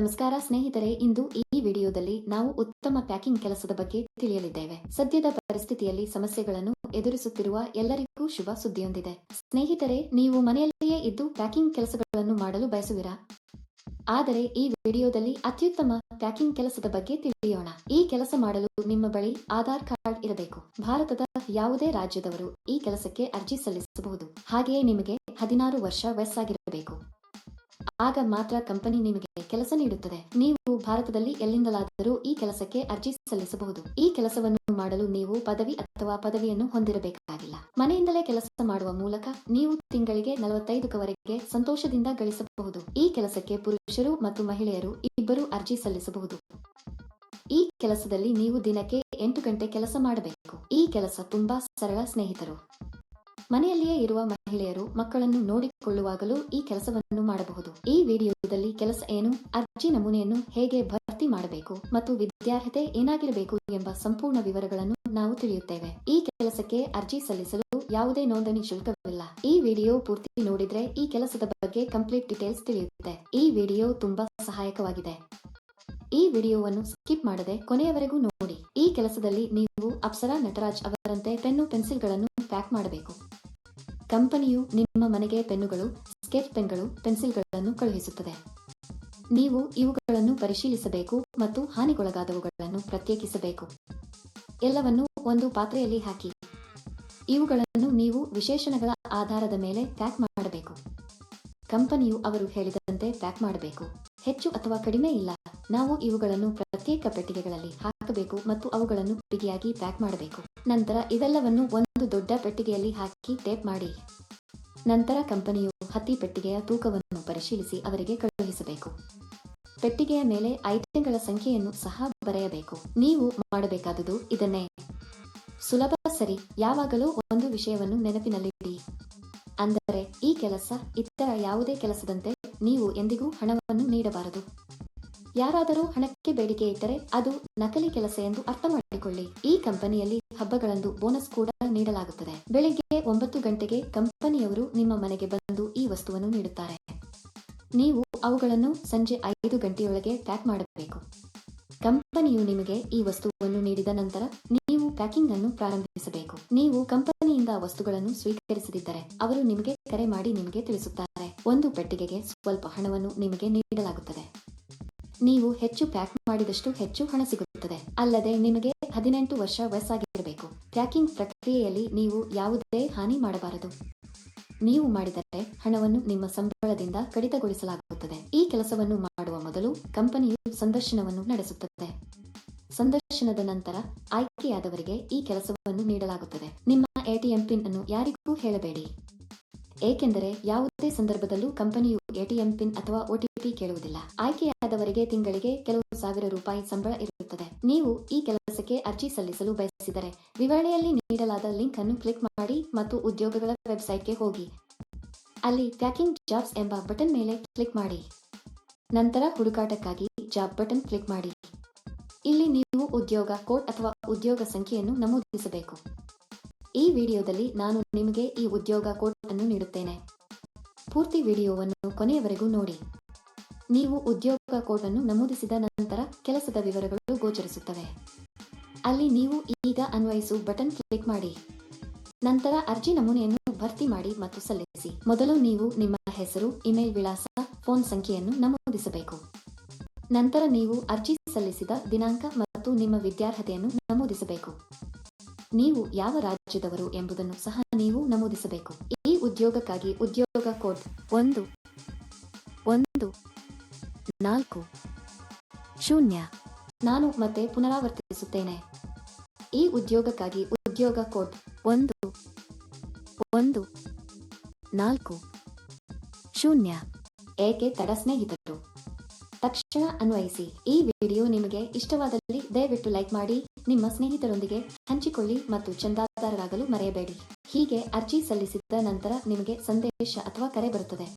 ನಮಸ್ಕಾರ ಸ್ನೇಹಿತರೆ, ಇಂದು ಈ ವಿಡಿಯೋದಲ್ಲಿ ನಾವು ಉತ್ತಮ ಪ್ಯಾಕಿಂಗ್ ಕೆಲಸದ ಬಗ್ಗೆ ತಿಳಿಯಲಿದ್ದೇವೆ. ಸದ್ಯದ ಪರಿಸ್ಥಿತಿಯಲ್ಲಿ ಸಮಸ್ಯೆಗಳನ್ನು ಎದುರಿಸುತ್ತಿರುವ ಎಲ್ಲರಿಗೂ ಶುಭ ಸುದ್ದಿಯೊಂದಿದೆ. ಸ್ನೇಹಿತರೆ, ನೀವು ಮನೆಯಲ್ಲಿಯೇ ಇದ್ದು ಪ್ಯಾಕಿಂಗ್ ಕೆಲಸಗಳನ್ನು ಮಾಡಲು ಬಯಸುವಿರಾ? ಆದರೆ, ಈ ವಿಡಿಯೋದಲ್ಲಿ ಅತ್ಯುತ್ತಮ ಪ್ಯಾಕಿಂಗ್ ಕೆಲಸದ ಬಗ್ಗೆ ತಿಳಿಯೋಣ. ಈ ಕೆಲಸ ಮಾಡಲು ನಿಮ್ಮ ಬಳಿ ಆಧಾರ್ ಕಾರ್ಡ್ ಇರಬೇಕು. ಭಾರತದ ಯಾವುದೇ ರಾಜ್ಯದವರು ಈ ಕೆಲಸಕ್ಕೆ ಅರ್ಜಿ ಸಲ್ಲಿಸಬಹುದು. ಹಾಗೆಯೇ ನಿಮಗೆ ಹದಿನಾರು ವರ್ಷ ವಯಸ್ಸಾಗಿರಬೇಕು. ಆಗ ಮಾತ್ರ ಕಂಪನಿ ನಿಮಗೆ ಕೆಲಸ ನೀಡುತ್ತದೆ. ನೀವು ಭಾರತದಲ್ಲಿ ಎಲ್ಲಿಂದಲಾದರೂ ಈ ಕೆಲಸಕ್ಕೆ ಅರ್ಜಿ ಸಲ್ಲಿಸಬಹುದು. ಈ ಕೆಲಸವನ್ನು ಮಾಡಲು ನೀವು ಪದವಿ ಅಥವಾ ಪದವಿಯನ್ನು ಹೊಂದಿರಬೇಕಾಗಿಲ್ಲ. ಮನೆಯಿಂದಲೇ ಕೆಲಸ ಮಾಡುವ ಮೂಲಕ ನೀವು ತಿಂಗಳಿಗೆ ನಲವತ್ತೈದರವರೆಗೆ ಸಂತೋಷದಿಂದ ಗಳಿಸಬಹುದು. ಈ ಕೆಲಸಕ್ಕೆ ಪುರುಷರು ಮತ್ತು ಮಹಿಳೆಯರು ಇಬ್ಬರು ಅರ್ಜಿ ಸಲ್ಲಿಸಬಹುದು. ಈ ಕೆಲಸದಲ್ಲಿ ನೀವು ದಿನಕ್ಕೆ ಎಂಟು ಗಂಟೆ ಕೆಲಸ ಮಾಡಬೇಕು. ಈ ಕೆಲಸ ತುಂಬಾ ಸರಳ ಸ್ನೇಹಿತರು. ಮನೆಯಲ್ಲಿಯೇ ಇರುವ ಮಹಿಳೆಯರು ಮಕ್ಕಳನ್ನು ನೋಡಿಕೊಳ್ಳುವಾಗಲೂ ಈ ಕೆಲಸವನ್ನು ಮಾಡಬಹುದು. ಈ ವಿಡಿಯೋದಲ್ಲಿ ಕೆಲಸ ಏನು, ಅರ್ಜಿ ನಮೂನೆಯನ್ನು ಹೇಗೆ ಭರ್ತಿ ಮಾಡಬೇಕು ಮತ್ತು ವಿದ್ಯಾರ್ಹತೆ ಏನಾಗಿರಬೇಕು ಎಂಬ ಸಂಪೂರ್ಣ ವಿವರಗಳನ್ನು ನಾವು ತಿಳಿಯುತ್ತೇವೆ. ಈ ಕೆಲಸಕ್ಕೆ ಅರ್ಜಿ ಸಲ್ಲಿಸಲು ಯಾವುದೇ ನೋಂದಣಿ ಶುಲ್ಕವಿಲ್ಲ. ಈ ವಿಡಿಯೋ ಪೂರ್ತಿ ನೋಡಿದ್ರೆ ಈ ಕೆಲಸದ ಬಗ್ಗೆ ಕಂಪ್ಲೀಟ್ ಡೀಟೇಲ್ಸ್ ತಿಳಿಯುತ್ತೆ. ಈ ವಿಡಿಯೋ ತುಂಬಾ ಸಹಾಯಕವಾಗಿದೆ. ಈ ವಿಡಿಯೋವನ್ನು ಸ್ಕಿಪ್ ಮಾಡದೆ ಕೊನೆಯವರೆಗೂ ನೋಡಿ. ಈ ಕೆಲಸದಲ್ಲಿ ನೀವು ಅಪ್ಸರಾ ನಟರಾಜ್ ಅವರಂತೆ ಪೆನ್ನು ಪೆನ್ಸಿಲ್ಗಳನ್ನು ಪ್ಯಾಕ್ ಮಾಡಬೇಕು. ಕಂಪನಿಯು ನಿಮ್ಮ ಮನೆಗೆ ಪೆನ್ನುಗಳು, ಸ್ಕೆಚ್ ಪೆನ್ಗಳು, ಪೆನ್ಸಿಲ್ಗಳನ್ನು ಕಳುಹಿಸುತ್ತದೆ. ನೀವು ಇವುಗಳನ್ನು ಪರಿಶೀಲಿಸಬೇಕು ಮತ್ತು ಹಾನಿಗೊಳಗಾದವುಗಳನ್ನು ಪ್ರತ್ಯೇಕಿಸಬೇಕು. ಎಲ್ಲವನ್ನು ಒಂದು ಪಾತ್ರೆಯಲ್ಲಿ ಹಾಕಿ. ಇವುಗಳನ್ನು ನೀವು ವಿಶೇಷಣಗಳ ಆಧಾರದ ಮೇಲೆ ಪ್ಯಾಕ್ ಮಾಡಬೇಕು. ಕಂಪನಿಯು ಅವರು ಹೇಳಿದಂತೆ ಪ್ಯಾಕ್ ಮಾಡಬೇಕು. ಹೆಚ್ಚು ಅಥವಾ ಕಡಿಮೆ ಇಲ್ಲ. ನಾವು ಇವುಗಳನ್ನು ಪ್ರತ್ಯೇಕ ಪೆಟ್ಟಿಗೆಗಳಲ್ಲಿ ಹಾಕಬೇಕು ಮತ್ತು ಅವುಗಳನ್ನು ಬಿಗಿಯಾಗಿ ಪ್ಯಾಕ್ ಮಾಡಬೇಕು. ನಂತರ ಇವೆಲ್ಲವನ್ನು ಒಂದು ದೊಡ್ಡ ಪೆಟ್ಟಿಗೆಯಲ್ಲಿ ಹಾಕಿ ಟೇಪ್ ಮಾಡಿ. ನಂತರ ಕಂಪನಿಯು ಹತ್ತಿ ಪೆಟ್ಟಿಗೆಯ ತೂಕವನ್ನು ಪರಿಶೀಲಿಸಿ ಅವರಿಗೆ ಕಳುಹಿಸಬೇಕು. ಪೆಟ್ಟಿಗೆಯ ಮೇಲೆ ಐಟಂಗಳ ಸಂಖ್ಯೆಯನ್ನು ಸಹ ಬರೆಯಬೇಕು. ನೀವು ಮಾಡಬೇಕಾದುದು ಇದನ್ನೇ. ಸುಲಭ ಸರಿ, ಯಾವಾಗಲೂ ಒಂದು ವಿಷಯವನ್ನು ನೆನಪಿನಲ್ಲಿಡಿ. ಅಂದರೆ, ಈ ಕೆಲಸ ಇತರ ಯಾವುದೇ ಕೆಲಸದಂತೆ ನೀವು ಎಂದಿಗೂ ಹಣವನ್ನು ನೀಡಬಾರದು. ಯಾರಾದರೂ ಹಣಕ್ಕೆ ಬೇಡಿಕೆ ಇಟ್ಟರೆ ಅದು ನಕಲಿ ಕೆಲಸ ಎಂದು ಅರ್ಥ ಮಾಡಿಕೊಳ್ಳಿ. ಈ ಕಂಪನಿಯಲ್ಲಿ ಹಬ್ಬಗಳಂದು ಬೋನಸ್ ಕೂಡ ನೀಡಲಾಗುತ್ತದೆ. ಬೆಳಿಗ್ಗೆ ಒಂಬತ್ತು ಗಂಟೆಗೆ ಕಂಪನಿಯವರು ನಿಮ್ಮ ಮನೆಗೆ ಬಂದು ಈ ವಸ್ತುವನ್ನು ನೀಡುತ್ತಾರೆ. ನೀವು ಅವುಗಳನ್ನು ಸಂಜೆ ಐದು ಗಂಟೆಯೊಳಗೆ ಪ್ಯಾಕ್ ಮಾಡಬೇಕು. ಕಂಪನಿಯು ನಿಮಗೆ ಈ ವಸ್ತುವನ್ನು ನೀಡಿದ ನಂತರ ನೀವು ಪ್ಯಾಕಿಂಗ್ ಅನ್ನು ಪ್ರಾರಂಭಿಸಬೇಕು. ನೀವು ಕಂಪನಿಯಿಂದ ವಸ್ತುಗಳನ್ನು ಸ್ವೀಕರಿಸದಿದ್ದರೆ ಅವರು ನಿಮಗೆ ಕರೆ ಮಾಡಿ ನಿಮಗೆ ತಿಳಿಸುತ್ತಾರೆ. ಒಂದು ಪೆಟ್ಟಿಗೆಗೆ ಸ್ವಲ್ಪ ಹಣವನ್ನು ನಿಮಗೆ ನೀಡಲಾಗುತ್ತದೆ. ನೀವು ಹೆಚ್ಚು ಪ್ಯಾಕ್ ಮಾಡಿದಷ್ಟು ಹೆಚ್ಚು ಹಣ ಸಿಗುತ್ತದೆ. ಅಲ್ಲದೆ ನಿಮಗೆ ಹದಿನೆಂಟು ವರ್ಷ ವಯಸ್ಸಾಗಿರಬೇಕು. ಟ್ರ್ಯಾಕಿಂಗ್ ಪ್ರಕ್ರಿಯೆಯಲ್ಲಿ ನೀವು ಯಾವುದೇ ಹಾನಿ ಮಾಡಬಾರದು. ನೀವು ಮಾಡಿದರೆ ಹಣವನ್ನು ನಿಮ್ಮ ಸಂಬಳದಿಂದ ಕಡಿತಗೊಳಿಸಲಾಗುತ್ತದೆ. ಈ ಕೆಲಸವನ್ನು ಮಾಡುವ ಮೊದಲು ಕಂಪನಿಯು ಸಂದರ್ಶನವನ್ನು ನಡೆಸುತ್ತದೆ. ಸಂದರ್ಶನದ ನಂತರ ಆಯ್ಕೆಯಾದವರಿಗೆ ಈ ಕೆಲಸವನ್ನು ನೀಡಲಾಗುತ್ತದೆ. ನಿಮ್ಮ ಎಟಿಎಂ ಪಿನ್ ಅನ್ನು ಯಾರಿಗೂ ಹೇಳಬೇಡಿ. ಏಕೆಂದರೆ ಯಾವುದೇ ಸಂದರ್ಭದಲ್ಲೂ ಕಂಪನಿಯು ಎಟಿಎಂ ಪಿನ್ ಅಥವಾ ಒಟಿಪಿ ಕೇಳುವುದಿಲ್ಲ. ಆಯ್ಕೆಯಾದವರಿಗೆ ತಿಂಗಳಿಗೆ ಕೆಲವು ಸಾವಿರ ರೂಪಾಯಿ ಸಂಬಳ ಇರುತ್ತದೆ. ನೀವು ಈ ಕೆಲಸಕ್ಕೆ ಅರ್ಜಿ ಸಲ್ಲಿಸಲು ಬಯಸಿದರೆ ವಿವರಣೆಯಲ್ಲಿ ನೀಡಲಾದ ಲಿಂಕ್ ಅನ್ನು ಕ್ಲಿಕ್ ಮಾಡಿ ಮತ್ತು ಉದ್ಯೋಗಗಳ ವೆಬ್ಸೈಟ್ಗೆ ಹೋಗಿ. ಅಲ್ಲಿ ಪ್ಯಾಕಿಂಗ್ ಜಾಬ್ಸ್ ಎಂಬ ಬಟನ್ ಮೇಲೆ ಕ್ಲಿಕ್ ಮಾಡಿ. ನಂತರ ಹುಡುಕಾಟಕ್ಕಾಗಿ ಜಾಬ್ ಬಟನ್ ಕ್ಲಿಕ್ ಮಾಡಿ. ಇಲ್ಲಿ ನೀವು ಉದ್ಯೋಗ ಕೋಡ್ ಅಥವಾ ಉದ್ಯೋಗ ಸಂಖ್ಯೆಯನ್ನು ನಮೂದಿಸಬೇಕು. ಈ ವಿಡಿಯೋದಲ್ಲಿ ನಾನು ನಿಮಗೆ ಈ ಉದ್ಯೋಗ ಕೋಡ್ ಅನ್ನು ನೀಡುತ್ತೇನೆ. ಪೂರ್ತಿ ವಿಡಿಯೋವನ್ನು ಕೊನೆಯವರೆಗೂ ನೋಡಿ. ನೀವು ಉದ್ಯೋಗ ಕೋಡ್ ಅನ್ನು ನಮೂದಿಸಿದ ನಂತರ ಕೆಲಸದ ವಿವರಗಳು ಗೋಚರಿಸುತ್ತವೆ. ಅಲ್ಲಿ ನೀವು ಈಗ ಅನ್ವಯಿಸು ಬಟನ್ ಕ್ಲಿಕ್ ಮಾಡಿ. ನಂತರ ಅರ್ಜಿ ನಮೂನೆಯನ್ನು ಭರ್ತಿ ಮಾಡಿ ಮತ್ತು ಸಲ್ಲಿಸಿ. ಮೊದಲು ನೀವು ನಿಮ್ಮ ಹೆಸರು, ಇಮೇಲ್ ವಿಳಾಸ, ಫೋನ್ ಸಂಖ್ಯೆಯನ್ನು ನಮೂದಿಸಬೇಕು. ನಂತರ ನೀವು ಅರ್ಜಿ ಸಲ್ಲಿಸಿದ ದಿನಾಂಕ ಮತ್ತು ನಿಮ್ಮ ವಿದ್ಯಾರ್ಹತೆಯನ್ನು ನಮೂದಿಸಬೇಕು. ನೀವು ಯಾವ ರಾಜ್ಯದವರು ಎಂಬುದನ್ನು ಸಹ ನೀವು ನಮೂದಿಸಬೇಕು. ಈ ಉದ್ಯೋಗಕ್ಕಾಗಿ ಉದ್ಯೋಗ ಕೋಡ್ ಒಂದು ಒಂದು, ನಾಲ್ಕು, ಶೂನ್ಯ. ನಾನು ಮತ್ತೆ ಪುನರಾವರ್ತಿಸುತ್ತೇನೆ. ಈ ಉದ್ಯೋಗಕ್ಕಾಗಿ ಉದ್ಯೋಗ ಕೋಡ್ ಒಂದು ಒಂದು, ನಾಲ್ಕು, ಶೂನ್ಯ, ಏಕೆ ತಡ ಸ್ನೇಹಿತರು? ತಕ್ಷಣ ಅನ್ವಯಿಸಿ. ಈ ವಿಡಿಯೋ ನಿಮಗೆ ಇಷ್ಟವಾದಲ್ಲಿ ದಯವಿಟ್ಟು ಲೈಕ್ ಮಾಡಿ, ನಿಮ್ಮ ಸ್ನೇಹಿತರೊಂದಿಗೆ ಹಂಚಿಕೊಳ್ಳಿ ಮತ್ತು ಚಂದಾದಾರರಾಗಲು ಮರೆಯಬೇಡಿ. ಹೀಗೆ ಅರ್ಜಿ ಸಲ್ಲಿಸಿದ ನಂತರ ನಿಮಗೆ ಸಂದೇಶ ಅಥವಾ ಕರೆ ಬರುತ್ತದೆ.